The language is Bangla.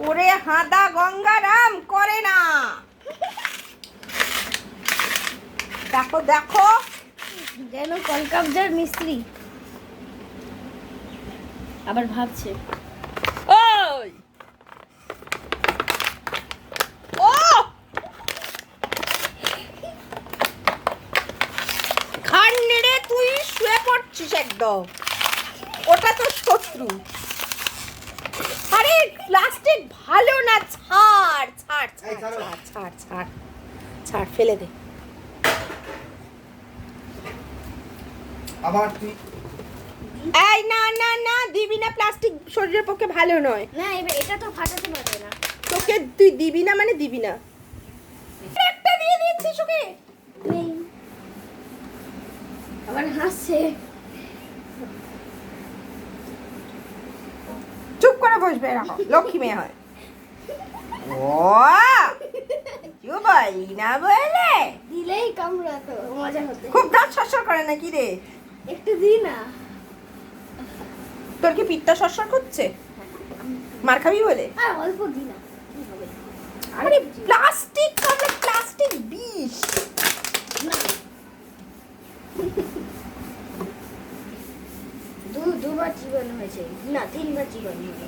ওরে হাদা গঙ্গারাম করে না। দেখো দেখো। যেন কলকাবজার মিস্ত্রি। আবার ভাবছে। ওই! ও! নেড়ে তুই শুয়ে পড়ছিস একদম। ওটা তো শত্রু আরে প্লাস্টিক ভালো না ছাড় ছাড় এই ছাড় ছাড় ছাড় ছাড় ফেলে দে। আবার তুই এই না না না দিবি না প্লাস্টিক শরীরের পক্ষে ভালো নয়। না এবার এটা তো ফাটাতে পারবে না। তোকে তুই দিবি না মানে দিবি না। একটা দিয়ে দিচ্ছিস ওকে। নেই। আবার হাসছে। চুপ করে বসবে এরকম। লক্ষ্মী মেয়ে হয় ও চুপ না বলে? দিলেই কামড়াতো মজা হতে। খুব দাঁত সরসর করে নাকি রে? একটু দি না। তোর কি পিত্তা সরসর করছে? মার খাবি বলে? আর অল্প দি না আরে প্লাস্টিক কামড়ে প্লাস্টিক বিষ। দু দুবার জীবন হয়েছে। না তিনবার জীবন হয়েছে।